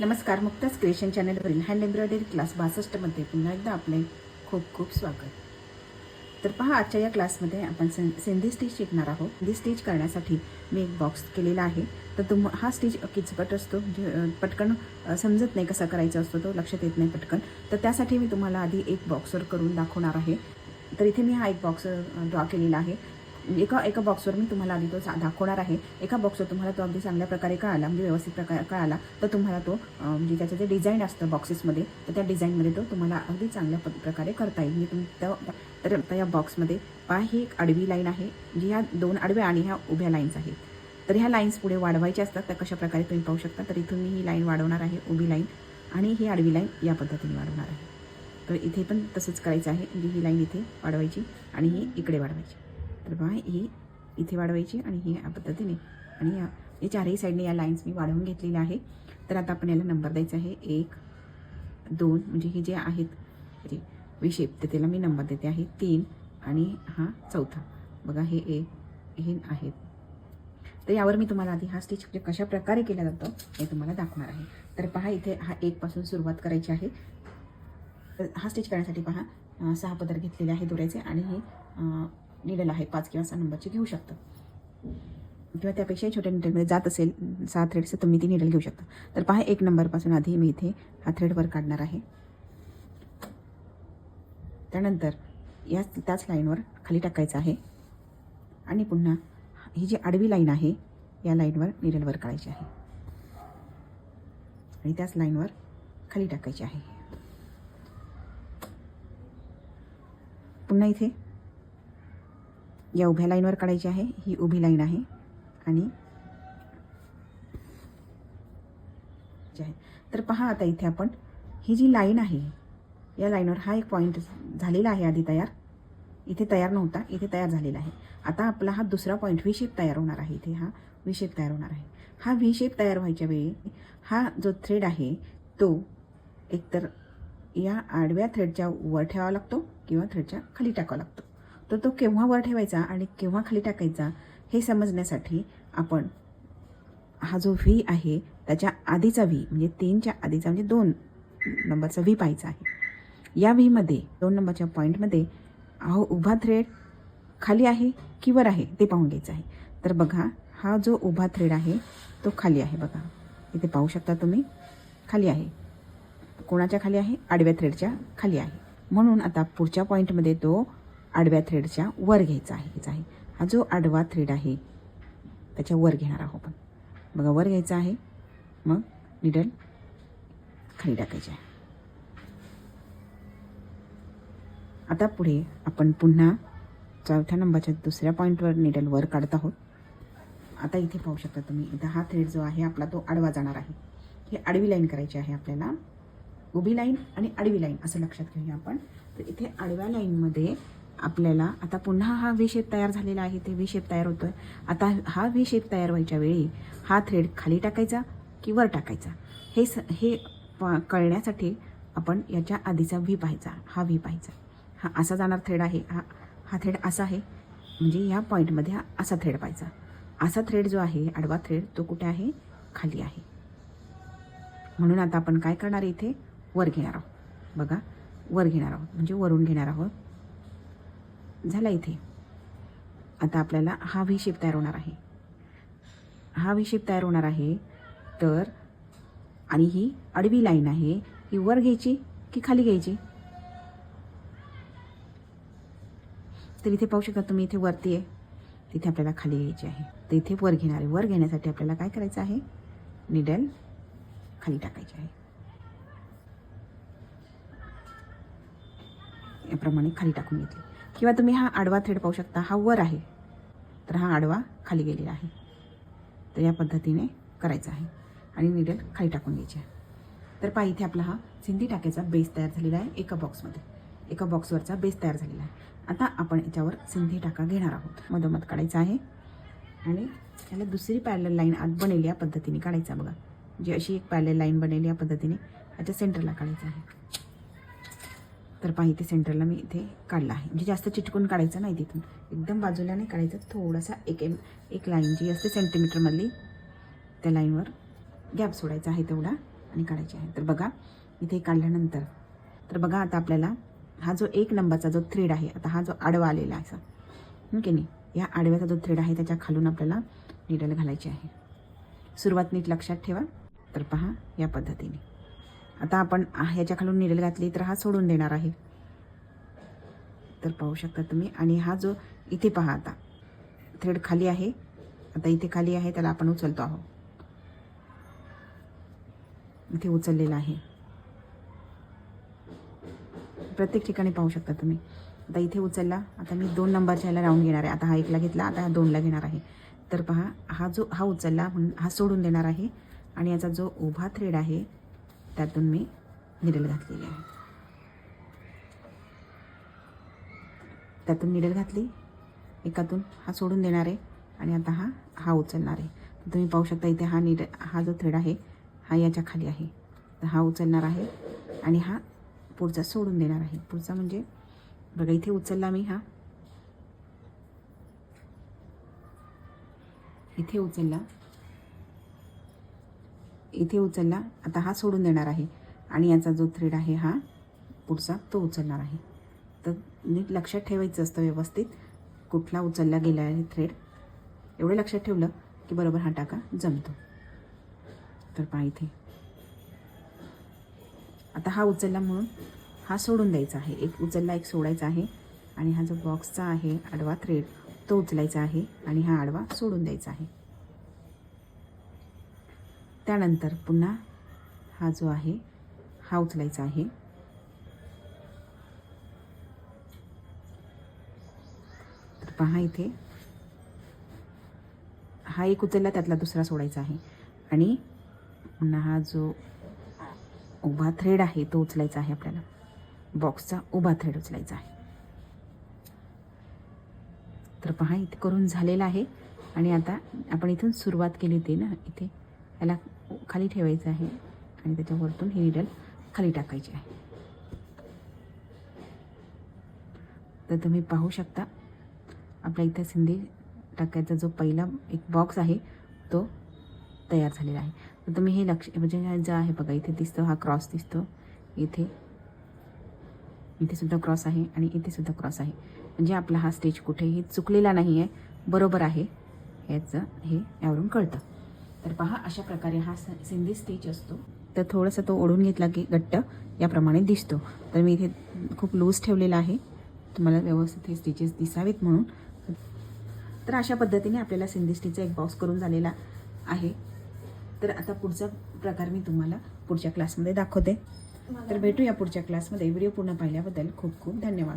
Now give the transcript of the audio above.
नमस्कार मुक्ताच क्रिएशन चॅनलवरील हँड एम्ब्रॉयडरी क्लास बासष्टमध्ये पुन्हा एकदा आपले खूप खूप स्वागत. तर पहा आजच्या या क्लासमध्ये आपण सिं सिंधी स्टिच शिकणार आहोत. सिंधी स्टिच करण्यासाठी मी एक बॉक्स केलेला आहे. तर तुम हा स्टिच किचकट असतो. पटकन समजत नाही कसा करायचा असतो तो लक्षात येत नाही पटकन. तर त्यासाठी मी तुम्हाला आधी एक बॉक्सवर करून दाखवणार आहे. तर इथे मी हा एक बॉक्स ड्रॉ केलेला आहे. एका एका बॉक्सवर मी तुम्हाला आधी तो दाखवणार आहे. एका बॉक्सवर तुम्हाला तो अगदी चांगल्या प्रकारे कळाला म्हणजे व्यवस्थित प्रकारे कळाला. तर तुम्हाला तो म्हणजे त्याचं जे डिझाईन असतं बॉक्सेसमध्ये तर त्या डिझाईनमध्ये तो तुम्हाला अगदी चांगल्या प- प्रकारे करता येईल. मी तुम त्या- तर या बॉक्समध्ये पहा ही एक आडवी लाईन आहे जी ह्या दोन आडव्या आणि ह्या उभ्या लाईन्स आहेत. तर ह्या लाईन्स पुढे वाढवायच्या असतात तर कशा प्रकारे तुम्ही पाहू शकता तर इथून मी ही लाईन वाढवणार आहे उभी लाईन आणि ही आडवी लाईन या पद्धतीने वाढवणार आहे. तर इथे पण तसंच करायचं आहे म्हणजे ही लाईन इथे वाढवायची आणि ही इकडे वाढवायची. तर पहा ही इथे वाढवायची आणि ही या पद्धतीने. आणि या या चारही साईडने या लाईन्स मी वाढवून घेतलेल्या आहे. तर आता आपण याला नंबर द्यायचा आहे. एक दोन म्हणजे हे जे आहेत म्हणजे विशेप तर त्याला मी नंबर देते आहे. तीन आणि हा चौथा. बघा हे एक हे आहेत. तर यावर मी तुम्हाला आधी हा स्टिच म्हणजे कशा प्रकारे केला जातो हे तुम्हाला दाखवणार आहे. तर पहा इथे हा एकपासून सुरुवात करायची आहे. तर हा स्टिच करण्यासाठी पहा सहा पदर घेतलेले आहे दोऱ्याचे आणि हे लिहिलेलं आहे. पाच किंवा सहा नंबरची घेऊ शकता. किंवा त्यापेक्षाही छोट्या निडलमध्ये म्हणजे जात असेल सहा थ्रेडचं तुम्ही ती निडल घेऊ शकता. तर पहा एक नंबरपासून आधी मी इथे हा थ्रेडवर काढणार आहे. त्यानंतर या त्याच लाईनवर खाली टाकायचं आहे. आणि पुन्हा ही जी आडवी लाईन आहे या लाईनवर निडलवर काढायची आहे. आणि त्याच लाईनवर खाली टाकायची आहे. पुन्हा इथे या उभ्या लाईनवर काढायची आहे. ही उभी लाईन आहे. आणि तर पहा आता इथे आपण ही जी लाईन आहे या लाईनवर हा एक पॉईंट झालेला आहे आधी तयार. इथे तयार नव्हता इथे तयार झालेला आहे. आता आपला हा दुसरा पॉईंट व्ही शेप तयार होणार आहे. इथे हा व्ही शेप तयार होणार आहे. हा व्ही शेप तयार व्हायच्या वेळी हा जो थ्रेड आहे तो एकतर या आडव्या थ्रेडच्या वर ठेवावा लागतो किंवा थ्रेडच्या खाली टाकावा लागतो. तर तो केव्हा वर ठेवायचा आणि केव्हा खाली टाकायचा हे समजण्यासाठी आपण हा जो व्ही आहे त्याच्या आधीचा व्ही म्हणजे तीनच्या आधीचा म्हणजे दोन नंबरचा व्ही पाहायचा आहे. या व्हीमध्ये दोन नंबरच्या पॉईंटमध्ये अहो उभा थ्रेड खाली आहे की वर आहे ते पाहून घ्यायचं आहे. तर बघा हा जो उभा थ्रेड आहे तो खाली आहे बघा. इथे पाहू शकता तुम्ही खाली आहे. कोणाच्या खाली आहे? आडव्या थ्रेडच्या खाली आहे. म्हणून आता पुढच्या पॉईंटमध्ये तो आडव्या थ्रेडच्या वर घ्यायचा आहे घ्यायचा आहे. हा जो आडवा थ्रेड आहे त्याच्या वर घेणार आहोत आपण. बघा वर घ्यायचा आहे मग निडल खाली टाकायची आहे. आता पुढे आपण पुन्हा चौथ्या नंबरच्या दुसऱ्या पॉईंटवर निडल वर काढत आहोत. आता इथे पाहू शकता तुम्ही इथं हा थ्रेड जो आहे आपला तो आडवा जाणार आहे. ही आडवी लाईन करायची आहे आपल्याला. उभी लाईन आणि आडवी लाईन असं लक्षात घेऊया आपण. तर इथे आडव्या लाईनमध्ये आपल्याला. आता पुन्हा हा व्ही शेप तयार झालेला आहे ते व्ही शेप तयार होतोय. आता हा व्ही शेप तयार व्हायच्या वेळी हा थ्रेड खाली टाकायचा की वर टाकायचा? हे स हे प- कळण्यासाठी आपण याच्या आधीचा व्ही पाहायचा. हा व्ही पाहायचा. हा असा जाणार थ्रेड आहे. हा हा थ्रेड असा आहे. म्हणजे या पॉईंटमध्ये हा असा थ्रेड पाहायचा. असा थ्रेड जो आहे आडवा थ्रेड तो कुठे आहे? खाली आहे. म्हणून आता आपण काय करणार इथे? वर घेणार आहोत. बघा. वर घेणार आहोत. म्हणजे वरून घेणार आहोत. झाला इथे. आता आपल्याला हा व्ही शेप तयार होणार आहे. हा व्ही शेप तयार होणार आहे तर आणि ही आडवी लाईन आहे ही वर घ्यायची की खाली घ्यायची? तर इथे पाहू शकता तुम्ही इथे वरती आहे. तिथे आपल्याला खाली घ्यायची आहे. तर इथे वर घेणार आहे वर घेण्यासाठी आपल्याला काय करायचं आहे? निडल खाली टाकायची आहे. याप्रमाणे खाली टाकून घेतली. किंवा तुम्ही हा आडवा थ्रेड पाहू शकता. हा वर आहे. तर हा आडवा खाली गेलेला आहे. तर या पद्धतीने करायचा आहे. आणि निडल खाली टाकून घ्यायची आहे. तर पहा इथे आपला हा सिंधी टाक्याचा बेस तयार झालेला आहे एका बॉक्समध्ये एका बॉक्सवरचा बेस तयार झालेला आहे. आता आपण याच्यावर सिंधी टाका घेणार आहोत. मधोमध काढायचा आहे. आणि त्याला दुसरी पॅरल लाईन आत बनेल या पद्धतीने काढायचा बघा. जी अशी एक पॅरल लाईन बनेल या पद्धतीने याच्या सेंटरला काढायचं आहे. तर पहा इथे सेंटरला मी इथे काढला आहे. म्हणजे जास्त चिटकून काढायचं नाही तिथून. एकदम बाजूला नाही काढायचं. थोडासा एक एम एक लाईन जी असते सेंटीमीटरमधली त्या लाईनवर गॅप सोडायचा आहे तेवढा आणि काढायची आहे. तर बघा इथे काढल्यानंतर तर बघा आता आपल्याला हा जो एक नंबरचा जो थ्रेड आहे आता हा जो आडवा आलेला आहे असा की नाही? या आडव्याचा जो थ्रेड आहे त्याच्या खालून आपल्याला निडल घालायची आहे. सुरुवात नीट लक्षात ठेवा. तर पहा या पद्धतीने. आता आपण आ- ह्याच्या खालून निडल घातली तर हा सोडून देणार आहे. तर पाहू शकता तुम्ही. आणि हा जो इथे पहा आता. थ्रेड खाली आहे. आता इथे खाली आहे त्याला आपण उचलतो आहोत. इथे उचललेला आहे. प्रत्येक ठिकाणी पाहू शकता तुम्ही. आता इथे उचलला. आता मी दोन नंबरच्या ह्याला राऊंड घेणार आहे. आता हा एकला घेतला आता हा दोनला घेणार आहे. तर पहा हा जो हा उचलला म्हणून हा सोडून देणार आहे. आणि याचा जो उभा थ्रेड आहे त्यातून मी निडल घातलेली आहे. त्यातून निडल घातली एकातून हा सोडून देणार आहे आणि आता हा हा उचलणार आहे. तुम्ही पाहू शकता इथे हा निड हा जो थ्रेड आहे हा याच्या खाली आहे. तर हा उचलणार आहे आणि हा पुढचा सोडून देणार आहे. पुढचा म्हणजे बघा इथे उचलला मी हा. इथे उचलला. इथे उचलला. आता हा सोडून देणार आहे. आणि याचा जो थ्रेड आहे हा पुढचा तो उचलणार आहे. तर नीट लक्षात ठेवायचं असतं व्यवस्थित. कुठला उचलला गेला आहे थ्रेड एवढं लक्षात ठेवलं की बरोबर हा टाका जमतो. तर पहा इथे. आता हा उचलला म्हणून हा सोडून द्यायचा आहे. एक उचलला एक सोडायचा आहे. आणि हा जो बॉक्सचा आहे आडवा थ्रेड तो उचलायचा आहे. आणि हा आडवा सोडून द्यायचा आहे. त्यानंतर पुन्हा हा जो आहे हा उचलायचा आहे. तर पहा इथे. हा एक उचलला त्यातला दुसरा सोडायचा आहे. आणि पुन्हा हा जो उभा थ्रेड आहे तो उचलायचा आहे आपल्याला. बॉक्सचा उभा थ्रेड उचलायचा आहे. तर पहा इथे करून झालेला आहे. आणि आता आपण इथून सुरुवात केली होती ना इथे. याला खाली ठेवायचं आहे आणि त्याच्यावरतून ही निडल खाली टाकायची आहे. तर तुम्ही पाहू शकता आपल्या इथे सिंधी टाकायचा जो पहिला एक बॉक्स आहे तो तयार झालेला आहे. तर तुम्ही हे लक्ष म्हणजे जो आहे बघा इथे दिसतो हा क्रॉस दिसतो. इथे इथे सुद्धा क्रॉस आहे आणि इथे सुद्धा क्रॉस आहे. म्हणजे आपला हा स्टेज कुठेही चुकलेला नाही आहे बरोबर आहे. याचं हे यावरून कळतं. तर पहा अशा प्रकारे हा स- सिंधी स्टिच असतो. तर थोडंसं तो ओढून घेतला की घट्ट याप्रमाणे दिसतो. तर मी इथे खूप लूज ठेवलेला आहे. तुम्हाला व्यवस्थित हे स्टिचेस दिसावेत म्हणून. तर अशा पद्धतीने आपल्याला सिंधी स्टिचचा एक बॉक्स करून झालेला आहे. तर आता पुढचा प्रकार मी तुम्हाला पुढच्या क्लासमध्ये दाखवते. तर भेटूया पुढच्या क्लासमध्ये व्हिडिओ पूर्ण पाहिल्याबद्दल खूप खूप धन्यवाद.